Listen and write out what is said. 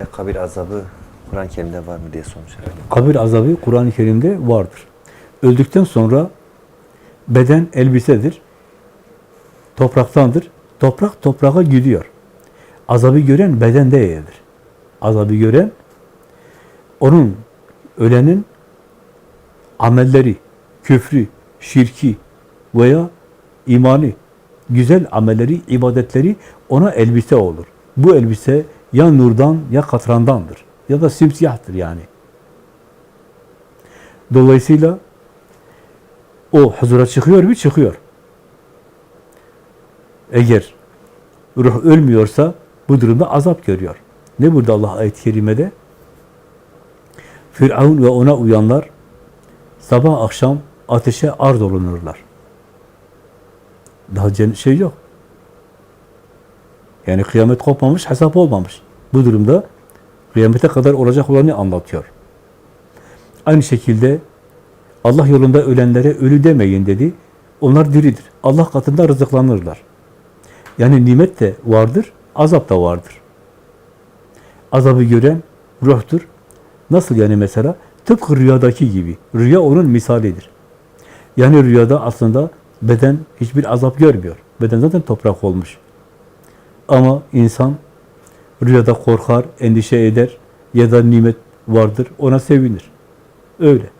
E, kabir azabı Kur'an-ı Kerim'de var mı diye sormuş herhalde. Kabir azabı Kur'an-ı Kerim'de vardır. Öldükten sonra beden elbisedir. Topraktandır. Toprak toprağa gidiyor. Azabı gören beden değildir. Azabı gören onun ölenin amelleri, küfrü, şirki veya imani, güzel amelleri, ibadetleri ona elbise olur. Bu elbise ya nurdan ya katrandandır. Ya da simsiyahtır yani. Dolayısıyla o huzura çıkıyor mu? Çıkıyor. Eğer ruh ölmüyorsa bu durumda azap görüyor. Ne burada Allah ayet-i kerimede? Firavun ve ona uyanlar sabah akşam ateşe ard olunurlar. Daha şey yok. Yani kıyamet kopmamış, hesap olmamış. Bu durumda kıyamete kadar olacak olanı anlatıyor. Aynı şekilde Allah yolunda ölenlere ölü demeyin dedi. Onlar diridir. Allah katında rızıklanırlar. Yani nimet de vardır, azap da vardır. Azabı gören ruhtur. Nasıl yani mesela? Tıpkı rüyadaki gibi. Rüya onun misalidir. Yani rüyada aslında beden hiçbir azap görmüyor. Beden zaten toprak olmuş. Ama insan rüyada korkar, endişe eder ya da nimet vardır, ona sevinir. Öyle.